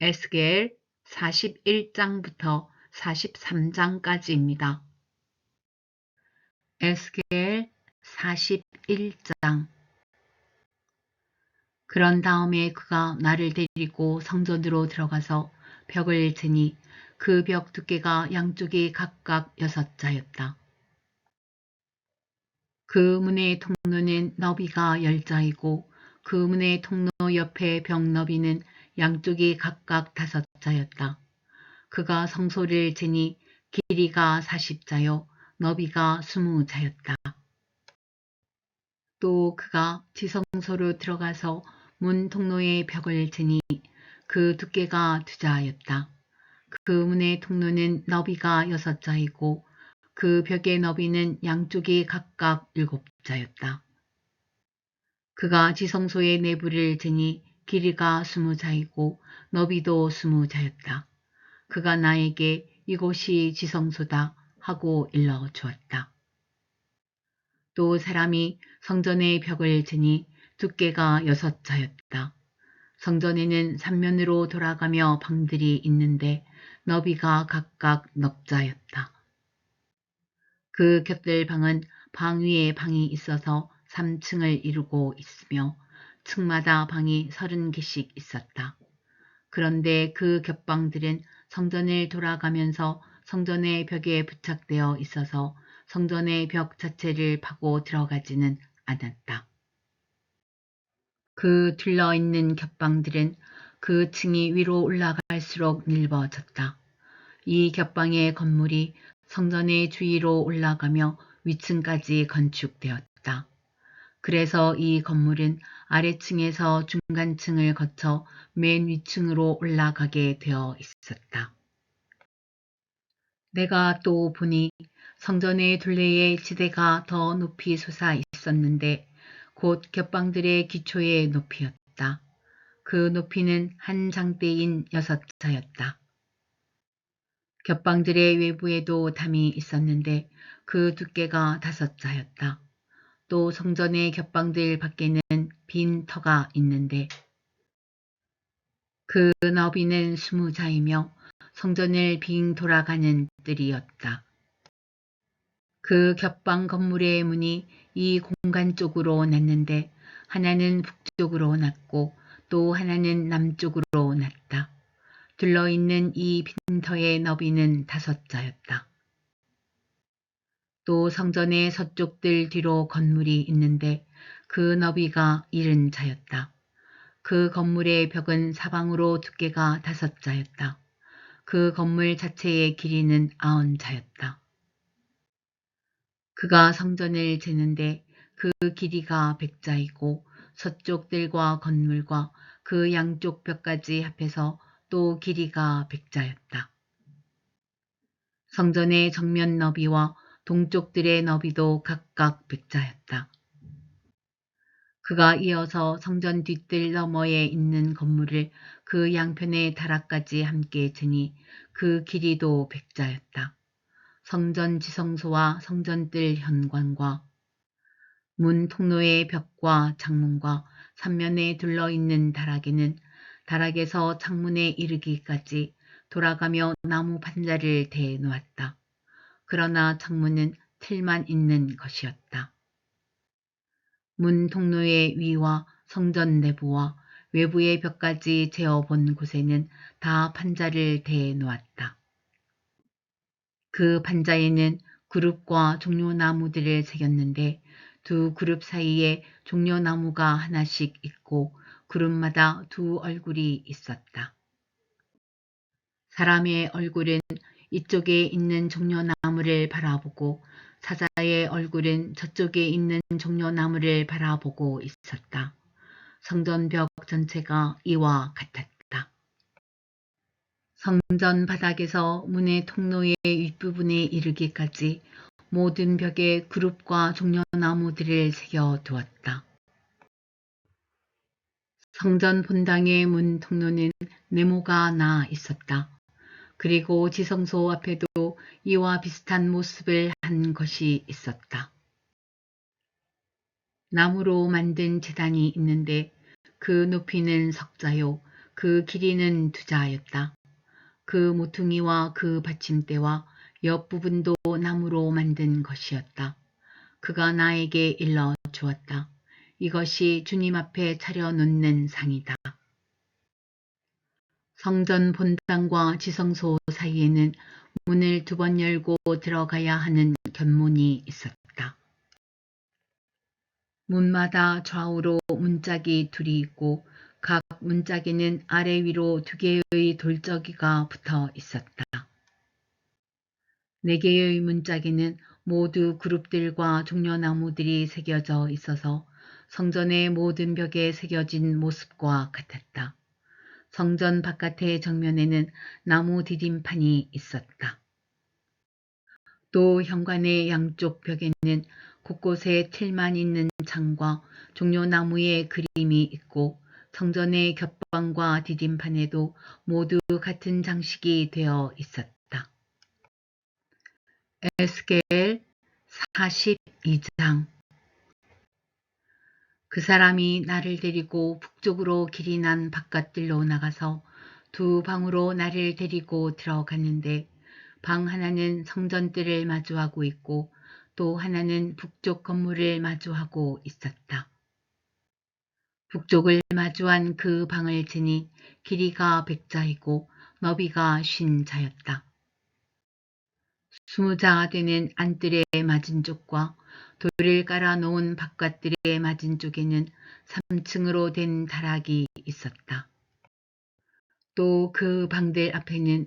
에스겔 41장부터 43장까지입니다. 에스겔 41장 그런 다음에 그가 나를 데리고 성전으로 들어가서 벽을 재니 그 벽 두께가 양쪽이 각각 여섯 자였다. 그 문의 통로는 너비가 열 자이고 그 문의 통로 옆에 벽 너비는 양쪽이 각각 다섯 자였다. 그가 성소를 재니 길이가 사십 자요 너비가 스무 자였다. 또 그가 지성소로 들어가서 문 통로의 벽을 재니 그 두께가 두 자였다. 그 문의 통로는 너비가 여섯 자이고 그 벽의 너비는 양쪽이 각각 일곱 자였다. 그가 지성소의 내부를 재니 길이가 스무 자이고 너비도 스무 자였다. 그가 나에게 이곳이 지성소다 하고 일러 주었다. 또 사람이 성전의 벽을 재니 두께가 여섯 자였다. 성전에는 삼면으로 돌아가며 방들이 있는데 너비가 각각 넉 자였다. 그 곁들 방은 방 위에 방이 있어서 3층을 이루고 있으며 층마다 방이 서른 개씩 있었다. 그런데 그 겹방들은 성전을 돌아가면서 성전의 벽에 부착되어 있어서 성전의 벽 자체를 파고 들어가지는 않았다. 그 둘러있는 겹방들은 그 층이 위로 올라갈수록 넓어졌다. 이 겹방의 건물이 성전의 주위로 올라가며 위층까지 건축되었다. 그래서 이 건물은 아래층에서 중간층을 거쳐 맨 위층으로 올라가게 되어 있었다. 내가 또 보니 성전의 둘레의 지대가 더 높이 솟아 있었는데 곧 겹방들의 기초의 높이였다. 그 높이는 한 장대인 여섯 자였다. 겹방들의 외부에도 담이 있었는데 그 두께가 다섯 자였다. 또 성전의 겹방들 밖에는 빈 터가 있는데 그 너비는 스무 자이며 성전을 빙 돌아가는 뜰이었다. 그 겹방 건물의 문이 이 공간 쪽으로 났는데 하나는 북쪽으로 났고 또 하나는 남쪽으로 났다. 둘러있는 이 빈터의 너비는 다섯 자였다. 또 성전의 서쪽들 뒤로 건물이 있는데 그 너비가 일흔 자였다. 그 건물의 벽은 사방으로 두께가 다섯 자였다. 그 건물 자체의 길이는 아흔 자였다. 그가 성전을 재는데 그 길이가 백자이고 서쪽들과 건물과 그 양쪽 벽까지 합해서 또 길이가 백자였다. 성전의 정면 너비와 동쪽들의 너비도 각각 백자였다. 그가 이어서 성전 뒷뜰 너머에 있는 건물을 그 양편의 다락까지 함께 지니 그 길이도 백자였다. 성전 지성소와 성전뜰 현관과 문 통로의 벽과 창문과 삼면에 둘러있는 다락에는 다락에서 창문에 이르기까지 돌아가며 나무 판자를 대 놓았다. 그러나 창문은 틀만 있는 것이었다. 문 통로의 위와 성전 내부와 외부의 벽까지 재어본 곳에는 다 판자를 대 놓았다. 그 판자에는 그룹과 종려나무들을 새겼는데 두 그룹 사이에 종려나무가 하나씩 있고 그룹마다 두 얼굴이 있었다. 사람의 얼굴은 이쪽에 있는 종려나무를 바라보고 사자의 얼굴은 저쪽에 있는 종려나무를 바라보고 있었다. 성전벽 전체가 이와 같았다. 성전 바닥에서 문의 통로의 윗부분에 이르기까지 모든 벽에 그룹과 종려나무들을 새겨 두었다. 성전 본당의 문 통로는 네모가 나 있었다. 그리고 지성소 앞에도 이와 비슷한 모습을 한 것이 있었다. 나무로 만든 재단이 있는데 그 높이는 석자요 그 길이는 두자였다. 그 모퉁이와 그 받침대와 옆 부분도 나무로 만든 것이었다. 그가 나에게 일러 주었다. 이것이 주님 앞에 차려놓는 상이다. 성전 본당과 지성소 사이에는 문을 두 번 열고 들어가야 하는 견문이 있었다. 문마다 좌우로 문짝이 둘이 있고 각 문짝에는 아래 위로 두 개의 돌적이가 붙어 있었다. 네 개의 문짝에는 모두 그룹들과 종려나무들이 새겨져 있어서 성전의 모든 벽에 새겨진 모습과 같았다. 성전 바깥의 정면에는 나무 디딤판이 있었다. 또 현관의 양쪽 벽에는 곳곳에 틀만 있는 창과 종려나무의 그림이 있고 성전의 겹방과 디딤판에도 모두 같은 장식이 되어 있었다. 에스겔 42장 그 사람이 나를 데리고 북쪽으로 길이 난 바깥들로 나가서 두 방으로 나를 데리고 들어갔는데 방 하나는 성전뜰을 마주하고 있고 또 하나는 북쪽 건물을 마주하고 있었다. 북쪽을 마주한 그 방을 지니 길이가 백자이고 너비가 쉰 자였다. 스무 자 되는 안뜰의 맞은 쪽과 돌을 깔아 놓은 바깥들의 맞은 쪽에는 3층으로 된 다락이 있었다. 또 그 방들 앞에는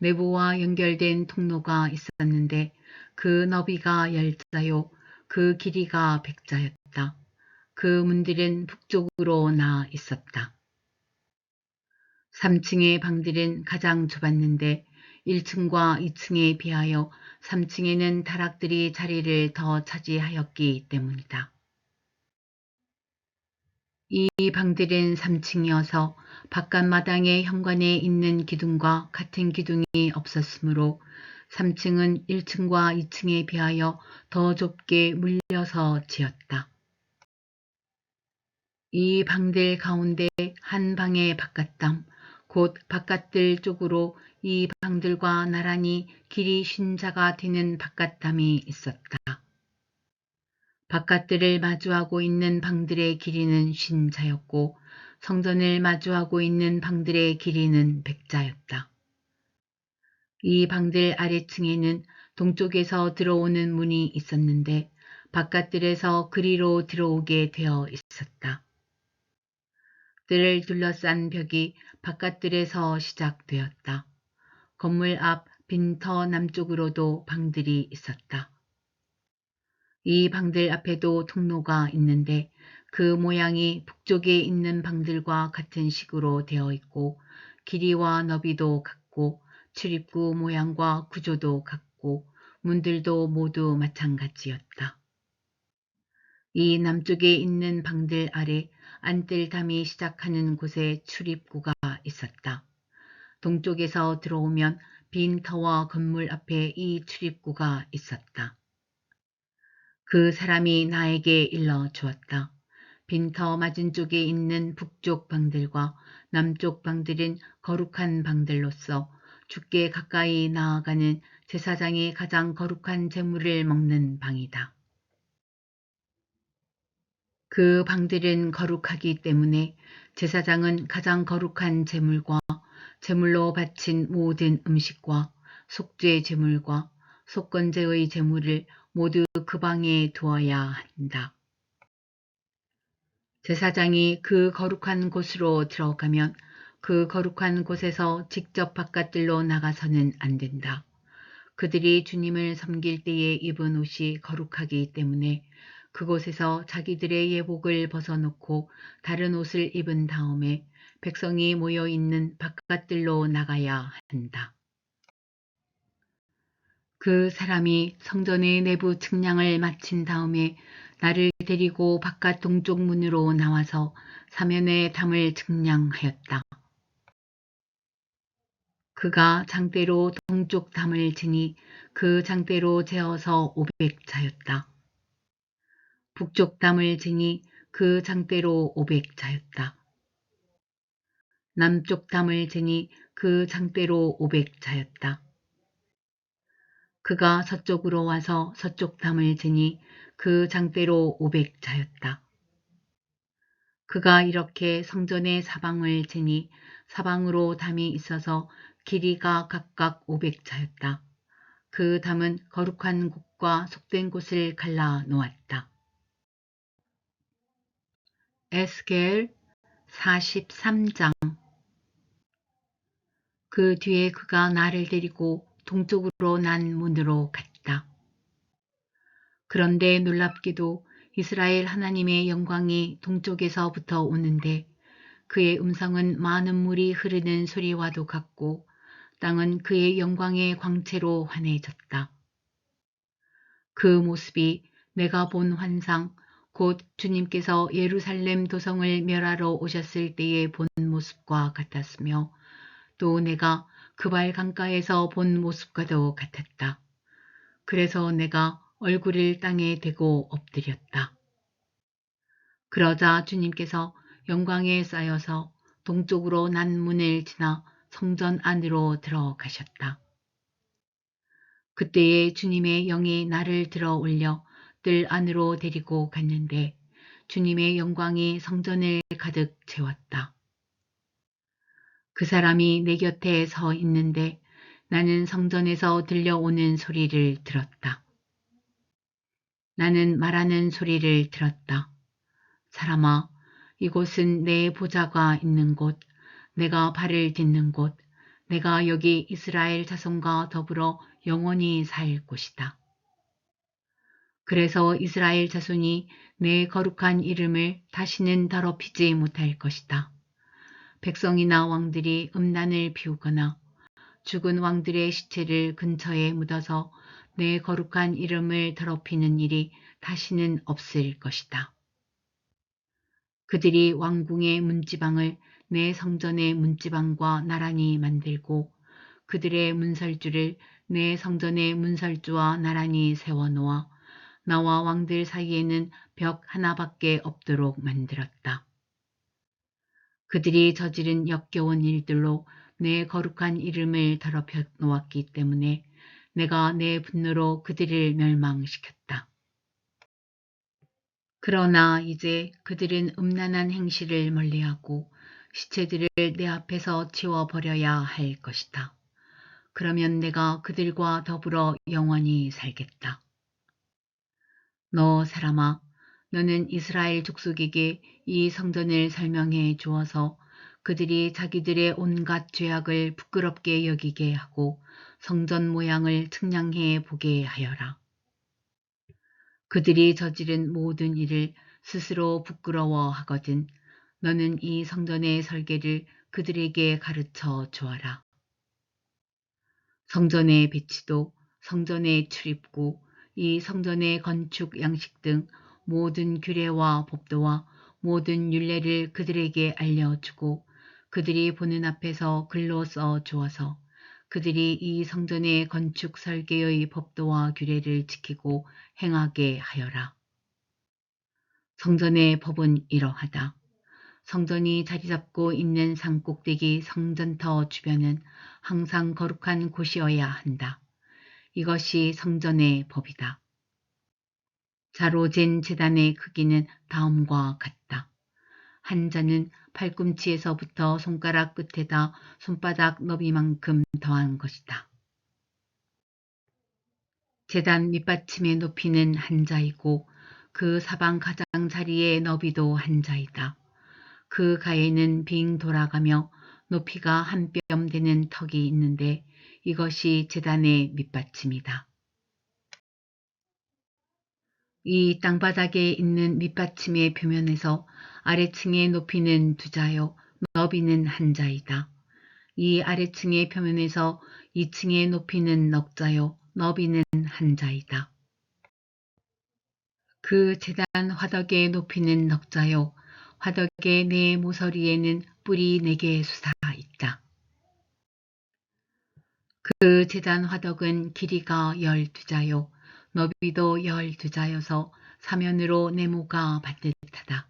내부와 연결된 통로가 있었는데 그 너비가 열자요 그 길이가 백자였다. 그 문들은 북쪽으로 나 있었다. 3층의 방들은 가장 좁았는데 1층과 2층에 비하여 3층에는 다락들이 자리를 더 차지하였기 때문이다. 이 방들은 3층이어서 바깥 마당의 현관에 있는 기둥과 같은 기둥이 없었으므로 3층은 1층과 2층에 비하여 더 좁게 물려서 지었다. 이 방들 가운데 한 방의 바깥담, 곧 바깥들 쪽으로 이 방들과 나란히 길이 쉰자가 되는 바깥담이 있었다. 바깥들을 마주하고 있는 방들의 길이는 쉰자였고 성전을 마주하고 있는 방들의 길이는 백자였다. 이 방들 아래층에는 동쪽에서 들어오는 문이 있었는데 바깥들에서 그리로 들어오게 되어 있었다. 뜰을 둘러싼 벽이 바깥들에서 시작되었다. 건물 앞 빈터 남쪽으로도 방들이 있었다. 이 방들 앞에도 통로가 있는데 그 모양이 북쪽에 있는 방들과 같은 식으로 되어 있고 길이와 너비도 같고 출입구 모양과 구조도 같고 문들도 모두 마찬가지였다. 이 남쪽에 있는 방들 아래 안뜰담이 시작하는 곳에 출입구가 있었다. 동쪽에서 들어오면 빈 터와 건물 앞에 이 출입구가 있었다. 그 사람이 나에게 일러 주었다. 빈터 맞은 쪽에 있는 북쪽 방들과 남쪽 방들은 거룩한 방들로서 죽게 가까이 나아가는 제사장이 가장 거룩한 재물을 먹는 방이다. 그 방들은 거룩하기 때문에 제사장은 가장 거룩한 제물과 제물로 바친 모든 음식과 속죄 제물과 속건제의 제물을 모두 그 방에 두어야 한다. 제사장이 그 거룩한 곳으로 들어가면 그 거룩한 곳에서 직접 바깥들로 나가서는 안 된다. 그들이 주님을 섬길 때에 입은 옷이 거룩하기 때문에 그곳에서 자기들의 예복을 벗어놓고 다른 옷을 입은 다음에 백성이 모여 있는 바깥들로 나가야 한다. 그 사람이 성전의 내부 측량을 마친 다음에 나를 데리고 바깥 동쪽 문으로 나와서 사면의 담을 측량하였다. 그가 장대로 동쪽 담을 지니 그 장대로 재어서 500자였다. 북쪽 담을 지니 그 장대로 500자였다. 남쪽 담을 재니 그 장대로 오백 자였다. 그가 서쪽으로 와서 서쪽 담을 재니 그 장대로 오백 자였다. 그가 이렇게 성전의 사방을 재니 사방으로 담이 있어서 길이가 각각 오백 자였다. 그 담은 거룩한 곳과 속된 곳을 갈라 놓았다. 에스겔 43장 그 뒤에 그가 나를 데리고 동쪽으로 난 문으로 갔다. 그런데 놀랍게도 이스라엘 하나님의 영광이 동쪽에서부터 오는데 그의 음성은 많은 물이 흐르는 소리와도 같고 땅은 그의 영광의 광채로 환해졌다. 그 모습이 내가 본 환상, 곧 주님께서 예루살렘 도성을 멸하러 오셨을 때의 본 모습과 같았으며 또 내가 그발 강가에서 본 모습과도 같았다. 그래서 내가 얼굴을 땅에 대고 엎드렸다. 그러자 주님께서 영광에 쌓여서 동쪽으로 난 문을 지나 성전 안으로 들어가셨다. 그때에 주님의 영이 나를 들어 올려 뜰 안으로 데리고 갔는데 주님의 영광이 성전을 가득 채웠다. 그 사람이 내 곁에 서 있는데 나는 성전에서 들려오는 소리를 들었다. 나는 말하는 소리를 들었다. 사람아, 이곳은 내 보좌가 있는 곳, 내가 발을 딛는 곳, 내가 여기 이스라엘 자손과 더불어 영원히 살 곳이다. 그래서 이스라엘 자손이 내 거룩한 이름을 다시는 더럽히지 못할 것이다. 백성이나 왕들이 음란을 피우거나 죽은 왕들의 시체를 근처에 묻어서 내 거룩한 이름을 더럽히는 일이 다시는 없을 것이다. 그들이 왕궁의 문지방을 내 성전의 문지방과 나란히 만들고 그들의 문설주를 내 성전의 문설주와 나란히 세워놓아 나와 왕들 사이에는 벽 하나밖에 없도록 만들었다. 그들이 저지른 역겨운 일들로 내 거룩한 이름을 더럽혀 놓았기 때문에 내가 내 분노로 그들을 멸망시켰다. 그러나 이제 그들은 음란한 행실을 멀리하고 시체들을 내 앞에서 치워버려야 할 것이다. 그러면 내가 그들과 더불어 영원히 살겠다. 너 사람아, 너는 이스라엘 족속에게 이 성전을 설명해 주어서 그들이 자기들의 온갖 죄악을 부끄럽게 여기게 하고 성전 모양을 측량해 보게 하여라. 그들이 저지른 모든 일을 스스로 부끄러워하거든 너는 이 성전의 설계를 그들에게 가르쳐 주어라. 성전의 배치도 성전의 출입구, 이 성전의 건축 양식 등 모든 규례와 법도와 모든 율례를 그들에게 알려주고 그들이 보는 앞에서 글로 써 주어서 그들이 이 성전의 건축 설계의 법도와 규례를 지키고 행하게 하여라. 성전의 법은 이러하다. 성전이 자리 잡고 있는 산꼭대기 성전터 주변은 항상 거룩한 곳이어야 한다. 이것이 성전의 법이다. 자로 잰 재단의 크기는 다음과 같다. 한 자는 팔꿈치에서부터 손가락 끝에다 손바닥 너비만큼 더한 것이다. 재단 밑받침의 높이는 한 자이고 그 사방 가장 자리의 너비도 한 자이다. 그 가에는 빙 돌아가며 높이가 한 뼘 되는 턱이 있는데 이것이 재단의 밑받침이다. 이 땅바닥에 있는 밑받침의 표면에서 아래층의 높이는 두 자요, 너비는 한 자이다. 이 아래층의 표면에서 2층의 높이는 넉 자요, 너비는 한 자이다. 그 재단 화덕의 높이는 넉 자요, 화덕의 네 모서리에는 뿔이 네 개의 수사 있다. 그 재단 화덕은 길이가 열두 자요, 너비도 열두 자여서 사면으로 네모가 반듯하다.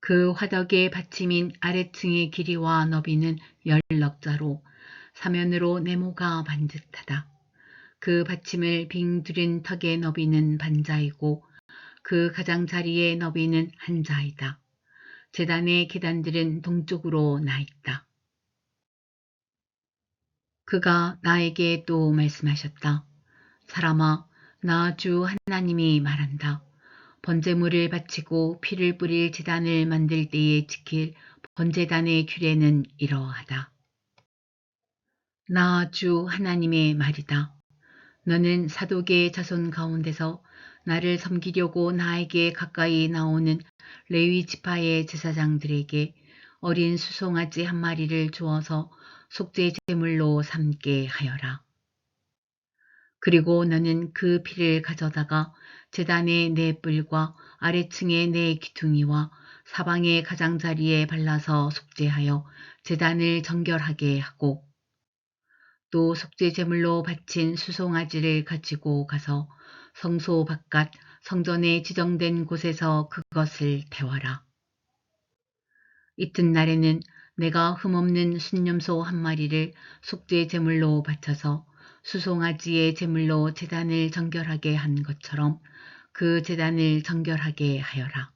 그 화덕의 받침인 아래층의 길이와 너비는 열넉자로 사면으로 네모가 반듯하다. 그 받침을 빙 두른 턱의 너비는 반자이고 그 가장자리의 너비는 한자이다. 재단의 계단들은 동쪽으로 나 있다. 그가 나에게 또 말씀하셨다. 사람아, 나 주 하나님이 말한다. 번제물을 바치고 피를 뿌릴 제단을 만들 때에 지킬 번제단의 규례는 이러하다. 나 주 하나님의 말이다. 너는 사독의 자손 가운데서 나를 섬기려고 나에게 가까이 나오는 레위 지파의 제사장들에게 어린 수송아지 한 마리를 주어서 속죄 제물로 삼게 하여라. 그리고 너는 그 피를 가져다가 재단의 네 뿔과 아래층의 네 기둥이와 사방의 가장자리에 발라서 속죄하여 재단을 정결하게 하고 또 속죄 제물로 바친 수송아지를 가지고 가서 성소 바깥 성전에 지정된 곳에서 그것을 태워라. 이튿날에는 내가 흠없는 순념소 한 마리를 속죄 제물로 바쳐서 수송아지의 제물로 재단을 정결하게 한 것처럼 그 재단을 정결하게 하여라.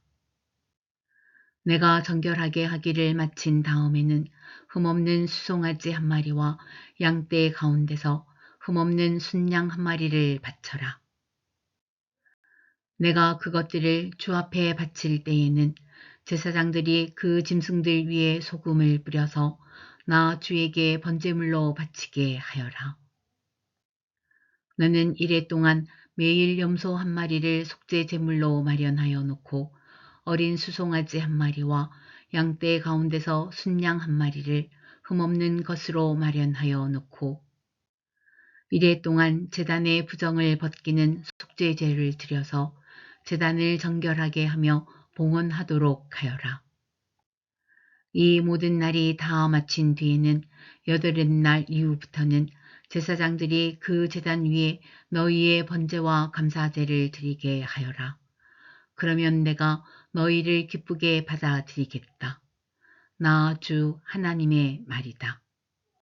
내가 정결하게 하기를 마친 다음에는 흠없는 수송아지 한 마리와 양떼 가운데서 흠없는 순양 한 마리를 바쳐라. 내가 그것들을 주 앞에 바칠 때에는 제사장들이 그 짐승들 위에 소금을 뿌려서 나 주에게 번제물로 바치게 하여라. 너는 이래 동안 매일 염소 한 마리를 속죄 제물로 마련하여 놓고 어린 수송아지 한 마리와 양떼 가운데서 순양 한 마리를 흠없는 것으로 마련하여 놓고 이래 동안 재단의 부정을 벗기는 속죄제를 드려서 재단을 정결하게 하며 봉헌하도록 하여라. 이 모든 날이 다 마친 뒤에는 여덟째 날 이후부터는 제사장들이 그 재단 위에 너희의 번제와 감사제를 드리게 하여라. 그러면 내가 너희를 기쁘게 받아들이겠다. 나 주 하나님의 말이다.